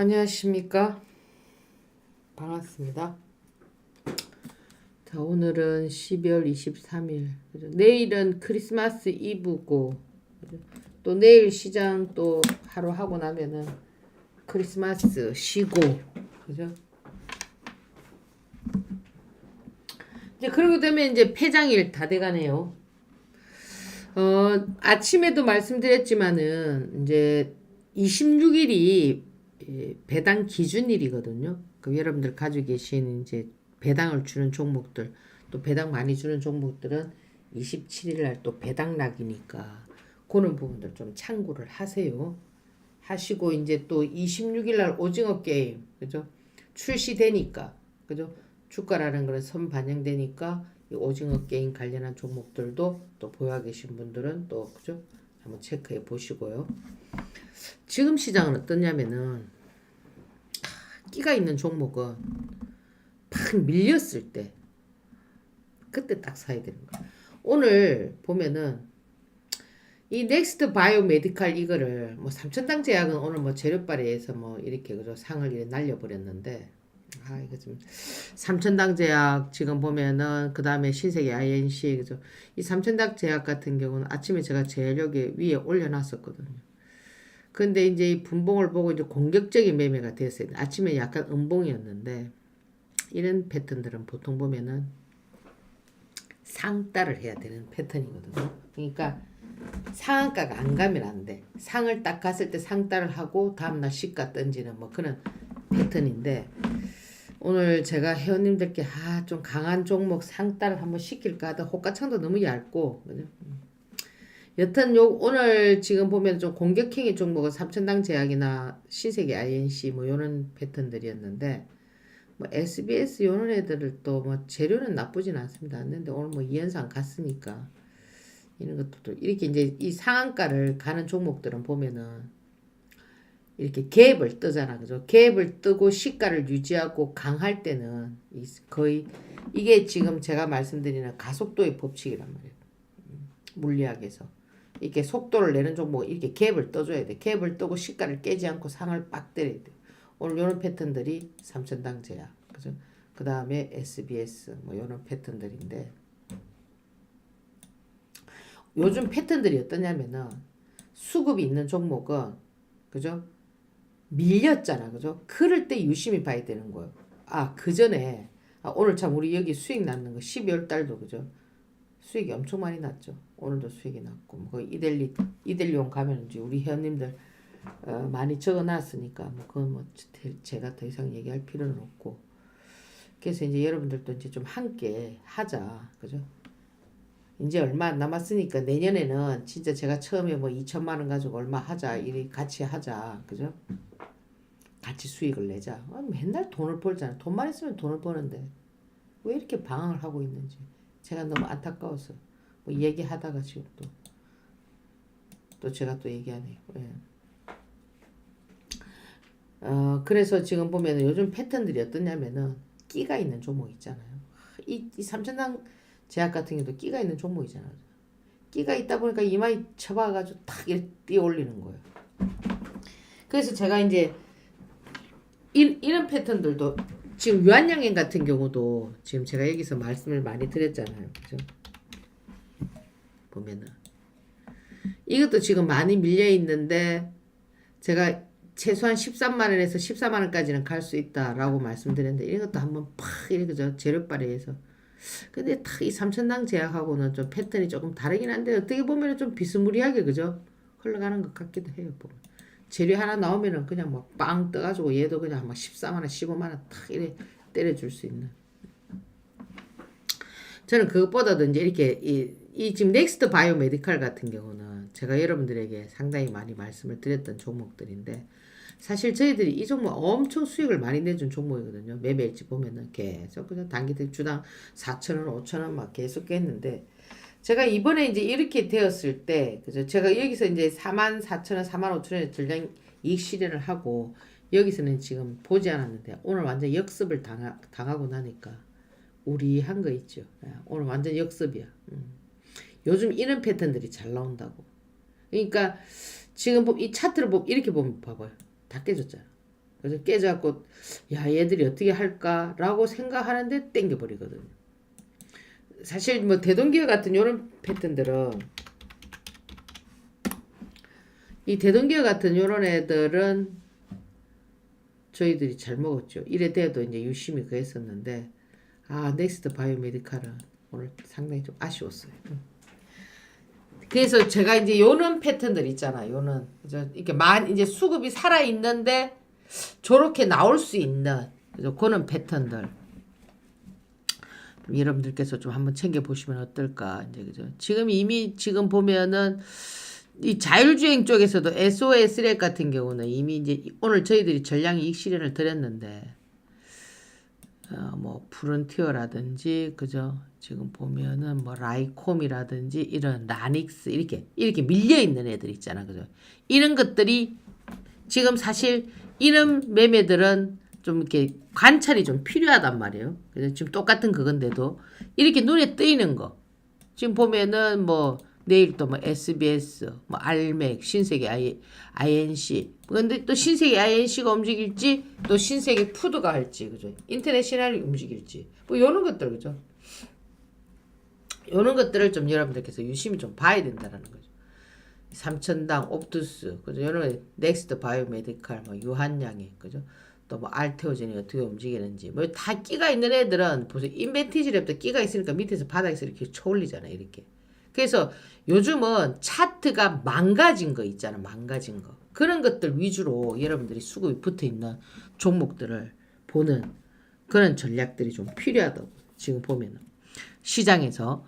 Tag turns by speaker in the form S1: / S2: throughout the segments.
S1: 안녕하십니까. 반갑습니다. 자, 오늘은 12월 23일. 그죠? 내일은 크리스마스 이브고? 또 내일 시장 또 하루 하고 나면은 크리스마스 쉬고, 그죠? 이제 그러고 되면 이제 폐장일 다 돼가네요. 어, 아침에도 말씀드렸지만은 이제 26일이 배당 기준일이거든요. 그 여러분들 가지고 계신 이제 배당을 주는 종목들 또 배당 많이 주는 종목들은 27일 날 또 배당 낙이니까 그런 부분들 좀 참고를 하세요. 하시고 이제 또 26일 날 오징어 게임 그죠? 출시되니까 그죠? 주가라는 거는 선 반영되니까 이 오징어 게임 관련한 종목들도 또 보유하고 계신 분들은 또 그죠? 한번 체크해 보시고요. 지금 시장은 어떠냐면은 끼가 있는 종목은 팍 밀렸을 때 그때 딱 사야 되는 거야. 오늘 보면은 이 넥스트 바이오 메디칼 이거를 뭐 삼천당 제약은 오늘 뭐 재료 발휘해서 뭐 이렇게 그죠 상을 이렇게 날려버렸는데 아 이거 좀 삼천당 제약 지금 보면은 그 다음에 신세계 INC 그죠 이 삼천당 제약 같은 경우는 아침에 제가 재료기 위에 올려놨었거든요. 근데 이제 이 분봉을 보고 이제 공격적인 매매가 됐어요. 아침에 약간 음봉이었는데 이런 패턴들은 보통 보면은 상따를 해야 되는 패턴이거든요. 그러니까 상한가가 안 가면 안 돼. 상을 딱 갔을 때 상따를 하고 다음날 시가 던지는 뭐 그런 패턴인데 오늘 제가 회원님들께 아 좀 강한 종목 상따를 한번 시킬까 하다 호가창도 너무 얇고 그죠? 여튼 요 오늘 지금 보면 좀 공격행위 종목은 삼천당 제약이나 신세계 INC 뭐 요런 패턴들이었는데 뭐 SBS 요런 애들을 또 뭐 재료는 나쁘진 않습니다. 않는데 오늘 뭐 이현상 갔으니까 이런 것들도 이렇게 이제 이 상한가를 가는 종목들은 보면은 이렇게 갭을 뜨잖아. 그죠? 갭을 뜨고 시가를 유지하고 강할 때는 거의 이게 지금 제가 말씀드리는 가속도의 법칙이란 말이에요. 물리학에서. 이렇게 속도를 내는 종목 이렇게 갭을 떠줘야 돼. 갭을 뜨고 시가를 깨지 않고 상을 빡 때려야 돼. 오늘 이런 패턴들이 삼천당 제약, 그죠? 그 다음에 SBS 뭐 이런 패턴들인데 요즘 패턴들이 어떠냐면은 수급이 있는 종목은 그죠? 밀렸잖아, 그죠? 그럴 때 유심히 봐야 되는 거예요. 아, 그 전에 아, 오늘 참 우리 여기 수익 났는 거 12월 달도 그죠? 수익이 엄청 많이 났죠. 오늘도 수익이 났고 뭐 이델리 이델리온 가면 이제 우리 회원님들 어, 많이 적어놨으니까 뭐 그건 뭐 제가 더 이상 얘기할 필요는 없고 그래서 이제 여러분들도 이제 좀 함께 하자 그죠? 이제 얼마 안 남았으니까 내년에는 진짜 제가 처음에 뭐 2천만 원 가지고 얼마 하자 이리 같이 하자 그죠? 같이 수익을 내자. 아, 맨날 돈을 벌잖아. 돈만 있으면 돈을 버는데 왜 이렇게 방황을 하고 있는지 제가 너무 안타까워서 뭐 얘기하다가 지금 또 또 제가 또 얘기하네요. 예. 어, 그래서 지금 보면은 요즘 패턴들이 어떠냐면은 끼가 있는 종목 있잖아요. 이, 이 삼천당 제약 같은 경우도 끼가 있는 종목이잖아요. 끼가 있다 보니까 이마에 쳐박아가지고 탁 이렇게 올리는 거예요. 그래서 제가 이제 이, 이런 패턴들도 지금 유한양행 같은 경우도 지금 제가 여기서 말씀을 많이 드렸잖아요. 그죠? 보면은 이것도 지금 많이 밀려 있는데 제가 최소한 13만 원에서 14만 원까지는 갈 수 있다라고 말씀드렸는데 이것도 한번 팍 이렇게 저 재료 발휘해서 근데 탁이 삼천당 제약하고는 좀 패턴이 조금 다르긴 한데 어떻게 보면 좀 비스무리하게 그죠 흘러가는 것 같기도 해요 보면 재료 하나 나오면은 그냥 막 빵 떠가지고 얘도 그냥 막 14만 원 15만 원 탁 이래 때려줄 수 있는 저는 그것보다도 이제 이렇게 이, 이 지금 넥스트 바이오 메디칼 같은 경우는 제가 여러분들에게 상당히 많이 말씀을 드렸던 종목들인데 사실 저희들이 이 종목 엄청 수익을 많이 내준 종목이거든요. 매매일지 보면은 계속 그냥 단기들 주당 4천원, 5천원 막 계속 했는데 제가 이번에 이제 이렇게 되었을 때 그죠? 제가 여기서 이제 4만 4천 원, 4만 5천원에 전량 이익 실현을 하고 여기서는 지금 보지 않았는데 오늘 완전 역습을 당하, 당하고 나니까 우리 한 거 있죠. 예, 오늘 완전 역습이야. 음. 요즘 이런 패턴들이 잘 나온다고. 그러니까 지금 이 차트를 보면 이렇게 보면 봐봐요. 다 깨졌잖아. 그래서 깨져갖고 야 얘들이 어떻게 할까라고 생각하는데 땡겨버리거든요. 사실 뭐 대동기업 같은 요런 패턴들은 이 대동기업 같은 요런 애들은 저희들이 잘 먹었죠. 이래 돼도 이제 유심히 그랬었는데 아 넥스트 바이오메디칼은 오늘 상당히 좀 아쉬웠어요. 음. 그래서 제가 이제 요런 패턴들 있잖아. 요는? 이렇게 만 이제 수급이 살아 있는데 저렇게 나올 수 있는? 그런 패턴들 좀 여러분들께서 좀 한번 챙겨 보시면 어떨까 이제 그죠? 지금 이미 지금 보면은 이 자율주행 쪽에서도 SOS 렉 같은 경우는 이미 이제 오늘 저희들이 전량 이익 실현을 드렸는데 어, 뭐 프론티어라든지 그죠? 지금 보면은 뭐 라이콤이라든지 이런 나닉스 이렇게 이렇게 밀려 있는 애들 있잖아. 그죠? 이런 것들이 지금 사실 이런 매매들은 좀 이렇게 관찰이 좀 필요하단 말이에요. 그래서 지금 똑같은 그건데도 이렇게 눈에 뜨이는 거. 지금 보면은 뭐 내일 또 뭐 SBS, 뭐 알맥, 신세계 I, INC. 근데 또 신세계 INC가 움직일지 또 신세계 푸드가 할지 그죠? 인터내셔널이 움직일지 뭐 이런 것들 그죠? 이런 것들을 좀 여러분들께서 유심히 좀 봐야 된다라는 거죠. 삼천당, 옵투스, 그죠? 이런 넥스트 바이오메디칼, 뭐 유한양이, 그죠? 또 뭐 알테오젠이 어떻게 움직이는지, 뭐 다 끼가 있는 애들은 보세요. 인벤티지랩도 끼가 있으니까 밑에서 바닥에서 이렇게 초올리잖아요, 이렇게. 그래서 요즘은 차트가 망가진 거 있잖아, 망가진 거. 그런 것들 위주로 여러분들이 수급이 붙어 있는 종목들을 보는 그런 전략들이 좀 필요하다고 지금 보면은. 시장에서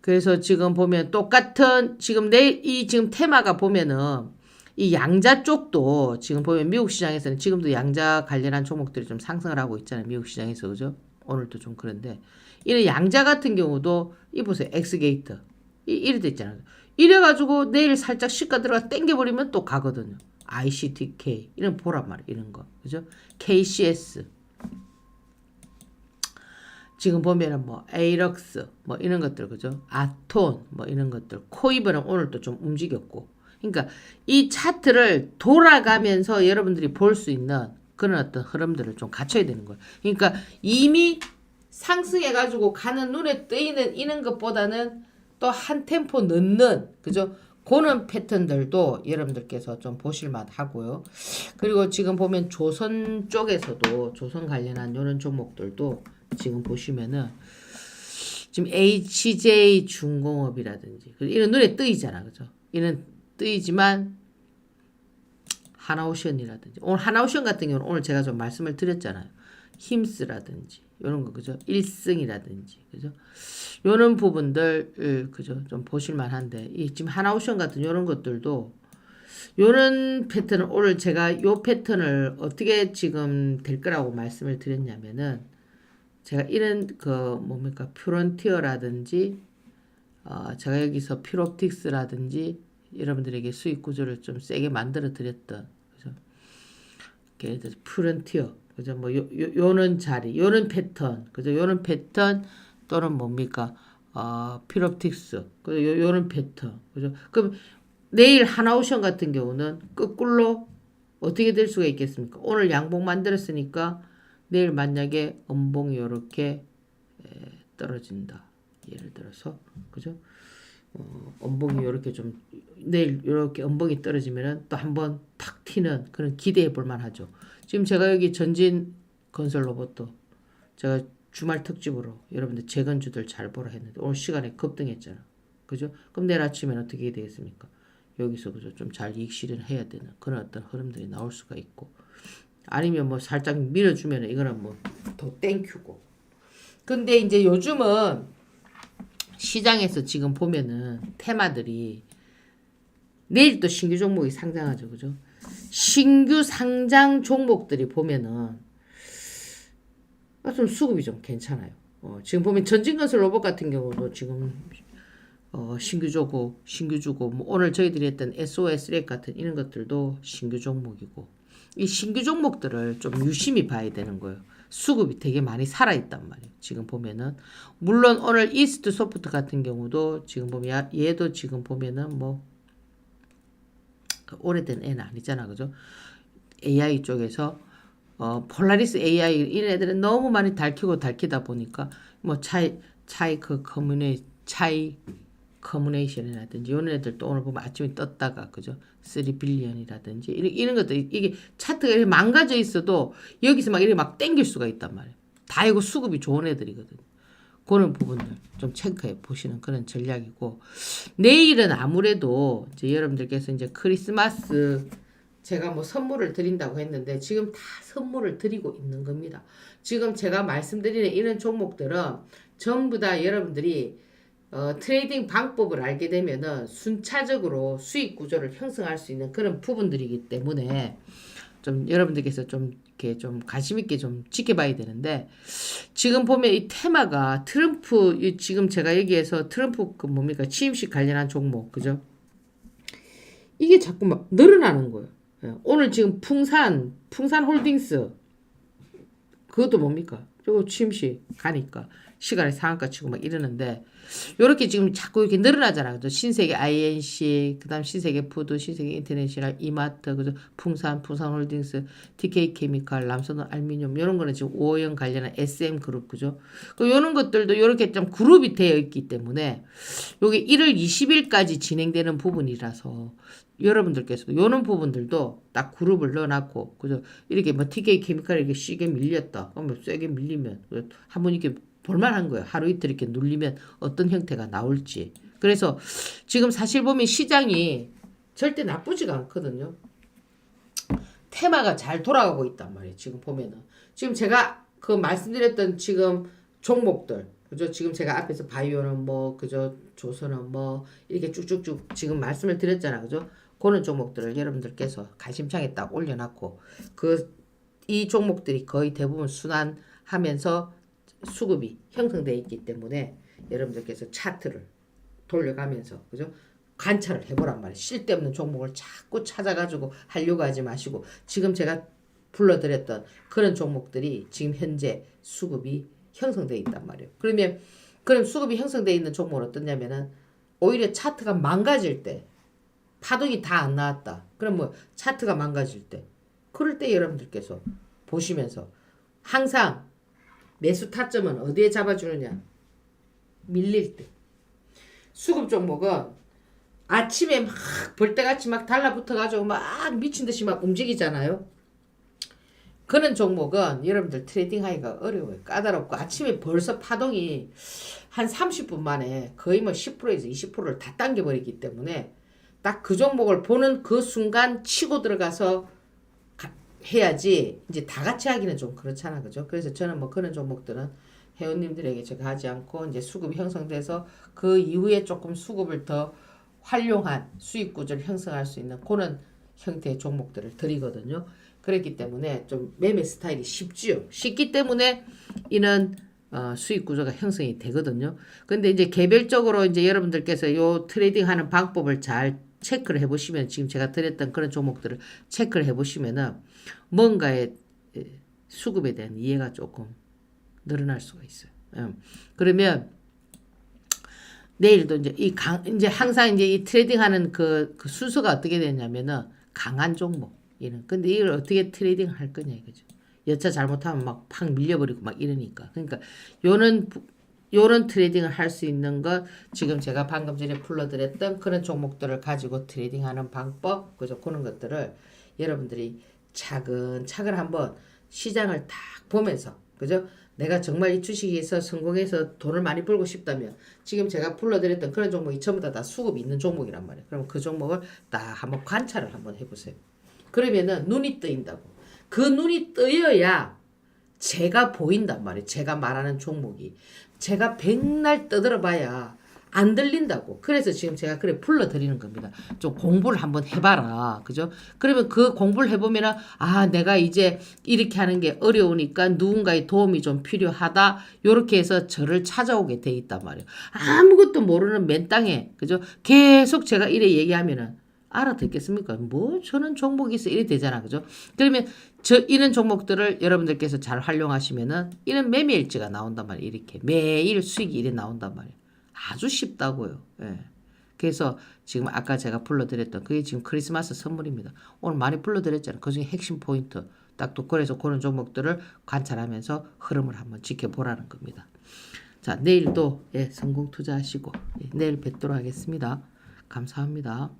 S1: 그래서 지금 보면 똑같은 지금 내 이 지금 테마가 보면은 이 양자 쪽도 지금 보면 미국 시장에서는 지금도 양자 관련한 종목들이 좀 상승을 하고 있잖아요. 미국 시장에서 그죠? 오늘도 좀 그런데 이런 양자 같은 경우도 이 보세요. 엑스게이트 이 이래 됐잖아요. 이래 가지고 내일 살짝 시가 들어가 땡겨 버리면 또 가거든요. ICTK 이런 보란 말이에요. 이런 거. 그죠? KCS 지금 보면은 뭐 에이럭스 뭐 이런 것들 그죠? 아톤 뭐 이런 것들 코이브는 오늘 또좀 움직였고 그러니까 이 차트를 돌아가면서 여러분들이 볼 수 있는 그런 어떤 흐름들을 좀 갖춰야 되는 거예요. 그러니까 이미 상승해 가지고 가는 눈에 뜨이는 이런 것보다는 또 한 템포 늦는 그죠? 그런 패턴들도 여러분들께서 좀 보실만 하고요. 그리고 지금 보면 조선 쪽에서도 조선 관련한 이런 종목들도 지금 보시면은 지금 HJ 중공업이라든지 이런 눈에 뜨이잖아, 그죠? 이런 뜨이지만 하나오션이라든지 오늘 하나오션 같은 경우는 오늘 제가 좀 말씀을 드렸잖아요. 힘스라든지 이런 거 그죠? 일승이라든지 그죠? 요런 부분들 그죠? 좀 보실 만한데 이 지금 하나오션 같은 이런 것들도 요런 패턴을 오늘 제가 요 패턴을 어떻게 지금 될 거라고 말씀을 드렸냐면은 제가 이런 그 뭡니까 프론티어라든지 어 제가 여기서 피롭틱스라든지 여러분들에게 수익 구조를 좀 세게 만들어 드렸던 그죠? 예를 들어서 프론티어 그죠? 뭐 요, 요, 요는 자리, 요는 패턴, 그죠? 요는 패턴 또는 뭡니까? 어, 피롭틱스, 그죠? 요, 요는 패턴, 그죠? 그럼 내일 하나오션 같은 경우는 거꾸로 어떻게 될 수가 있겠습니까? 오늘 양봉 만들었으니까 내일 만약에 음봉이 이렇게 떨어진다. 예를 들어서 그죠? 어, 음봉이 이렇게 좀 내일 이렇게 음봉이 떨어지면은 또 한번 탁 튀는 그런 기대해 볼 만하죠. 지금 제가 여기 전진 건설 로봇도 제가 주말 특집으로 여러분들 재건주들 잘 보라 했는데 오늘 시간에 급등했잖아. 그죠? 그럼 내일 아침엔 어떻게 되겠습니까? 여기서 그죠? 좀 잘 이익 실현해야 되는 그런 어떤 흐름들이 나올 수가 있고 아니면 뭐 살짝 밀어주면 이거는 뭐 더 땡큐고. 근데 이제 요즘은 시장에서 지금 보면은 테마들이 내일 또 신규 종목이 상장하죠. 그죠? 신규 상장 종목들이 보면은 아, 좀 수급이 좀 괜찮아요. 어, 지금 보면 전진건설 로봇 같은 경우도 지금 어, 신규 주고 신규 주고 뭐 오늘 저희들이 했던 SOS 렉 같은 이런 것들도 신규 종목이고 이 신규 종목들을 좀 유심히 봐야 되는 거예요. 수급이 되게 많이 살아있단 말이에요. 지금 보면은 물론 오늘 이스트 소프트 같은 경우도 지금 보면 얘도 지금 보면은 뭐 오래된 애는 아니잖아, 그죠? AI 쪽에서 어, 폴라리스 AI 이런 애들은 너무 많이 달키고 달키다 보니까 뭐 차이 차이 그 커뮤니 차이 커뮤니케이션이라든지 이런 애들 또 오늘 보면 아침에 떴다가 그죠? 3빌리언이라든지 이런, 이런 것들 이게 차트가 이렇게 망가져 있어도 여기서 막 이렇게 막 땡길 수가 있단 말이에요. 다 이거 수급이 좋은 애들이거든 그런 부분들 좀 체크해 보시는 그런 전략이고 내일은 아무래도 이제 여러분들께서 이제 크리스마스 제가 뭐 선물을 드린다고 했는데 지금 다 선물을 드리고 있는 겁니다. 지금 제가 말씀드리는 이런 종목들은 전부 다 여러분들이 어, 트레이딩 방법을 알게 되면은 순차적으로 수익 구조를 형성할 수 있는 그런 부분들이기 때문에 좀 여러분들께서 좀 이렇게 좀 관심 있게 좀 지켜봐야 되는데 지금 보면 이 테마가 트럼프 이 지금 제가 여기에서 트럼프 그 뭡니까 취임식 관련한 종목 그죠? 이게 자꾸 막 늘어나는 거예요. 예, 오늘 지금 풍산 풍산 홀딩스 그것도 뭡니까? 저거 취임식 가니까 시간에 상한가 치고 막 이러는데 요렇게 지금 자꾸 이렇게 늘어나잖아요. 또 신세계 INC, 그다음 신세계 푸드, 신세계 인터내셔널, 이마트, 그죠? 풍산, 풍산홀딩스, TK 케미칼, 남선호 알미늄 이런 거는 지금 오영 관련한 SM 그룹 그죠? 그 요런 것들도 요렇게 좀 그룹이 되어 있기 때문에 요게 1월 20일까지 진행되는 부분이라서 여러분들께서도 요런 부분들도 딱 그룹을 넣어놨고 그죠? 이렇게 뭐 TK 케미칼 이렇게 시게 밀렸다. 그러면 세게 밀리면 한번 이렇게 볼만한 거예요. 하루 이틀 이렇게 눌리면 어떤 형태가 나올지. 그래서 지금 사실 보면 시장이 절대 나쁘지가 않거든요. 테마가 잘 돌아가고 있단 말이에요. 지금 보면은. 지금 제가 그 말씀드렸던 지금 종목들. 그죠? 지금 제가 앞에서 바이오는 뭐, 그죠? 조선은 뭐, 이렇게 쭉쭉쭉 지금 말씀을 드렸잖아. 그죠? 그런 종목들을 여러분들께서 관심창에 딱 올려놨고, 그, 이 종목들이 거의 대부분 순환하면서 수급이 형성되어 있기 때문에 여러분들께서 차트를 돌려가면서 그죠? 관찰을 해보란 말이에요. 쓸데없는 종목을 자꾸 찾아가지고 하려고 하지 마시고 지금 제가 불러드렸던 그런 종목들이 지금 현재 수급이 형성되어 있단 말이에요. 그러면 그럼 수급이 형성되어 있는 종목은 어떠냐면은 오히려 차트가 망가질 때 파동이 다 안 나왔다. 그럼 뭐 차트가 망가질 때 그럴 때 여러분들께서 보시면서 항상 매수 타점은 어디에 잡아주느냐? 밀릴 때. 수급 종목은 아침에 막 벌떼같이 막 달라붙어가지고 막 미친 듯이 막 움직이잖아요. 그런 종목은 여러분들 트레이딩 하기가 어려워요. 까다롭고 아침에 벌써 파동이 한 30분 만에 거의 뭐 10%에서 20%를 다 당겨버리기 때문에 딱 그 종목을 보는 그 순간 치고 들어가서 해야지 이제 다 같이 하기는 좀 그렇잖아 그죠? 그래서 저는 뭐 그런 종목들은 회원님들에게 제가 하지 않고 이제 수급이 형성돼서 그 이후에 조금 수급을 더 활용한 수익 구조를 형성할 수 있는 그런 형태의 종목들을 드리거든요. 그렇기 때문에 좀 매매 스타일이 쉽지요. 쉽기 때문에 이는 어, 수익 구조가 형성이 되거든요. 근데 이제 개별적으로 이제 여러분들께서 요 트레이딩 하는 방법을 잘 체크를 해보시면 지금 제가 드렸던 그런 종목들을 체크를 해보시면은 뭔가의 수급에 대한 이해가 조금 늘어날 수가 있어요. 음. 그러면 내일도 이제 이 강, 이제 항상 이제 이 트레이딩 하는 그, 그 순서가 어떻게 되냐면은 강한 종목 이런. 근데 이걸 어떻게 트레이딩 할 거냐 이거죠. 여차 잘못하면 막 팍 밀려버리고 막 이러니까. 그러니까 요런 요런 트레이딩을 할 수 있는 것 지금 제가 방금 전에 불러드렸던 그런 종목들을 가지고 트레이딩하는 방법 그죠? 그런 것들을 여러분들이 차근차근 한번 시장을 딱 보면서 그죠? 내가 정말 이 주식에서 성공해서 돈을 많이 벌고 싶다면 지금 제가 불러드렸던 그런 종목이 전부 다, 다 수급이 있는 종목이란 말이에요. 그럼 그 종목을 딱 한번 관찰을 한번 해보세요. 그러면은 눈이 뜨인다고. 그 눈이 뜨여야 제가 보인단 말이에요 제가 말하는 종목이 제가 백날 떠들어봐야 안 들린다고. 그래서 지금 제가 그래 불러드리는 겁니다. 좀 공부를 한번 해봐라. 그죠? 그러면 그 공부를 해보면은, 아, 내가 이제 이렇게 하는 게 어려우니까 누군가의 도움이 좀 필요하다. 요렇게 해서 저를 찾아오게 돼 있단 말이에요. 아무것도 모르는 맨 땅에, 그죠? 계속 제가 이래 얘기하면은, 알아듣겠습니까? 뭐 저는 종목이 있어 이래 되잖아 그죠? 그러면 저 이런 종목들을 여러분들께서 잘 활용하시면은 이런 매매 일지가 나온단 말이에요. 이렇게 매일 수익이 이래 나온단 말이에요. 아주 쉽다고요. 예. 그래서 지금 아까 제가 불러드렸던 그게 지금 크리스마스 선물입니다. 오늘 많이 불러드렸잖아요. 그중에 핵심 포인트 딱또 그래서 그런 종목들을 관찰하면서 흐름을 한번 지켜보라는 겁니다. 자, 내일도 예, 성공 투자하시고 예, 내일 뵙도록 하겠습니다. 감사합니다.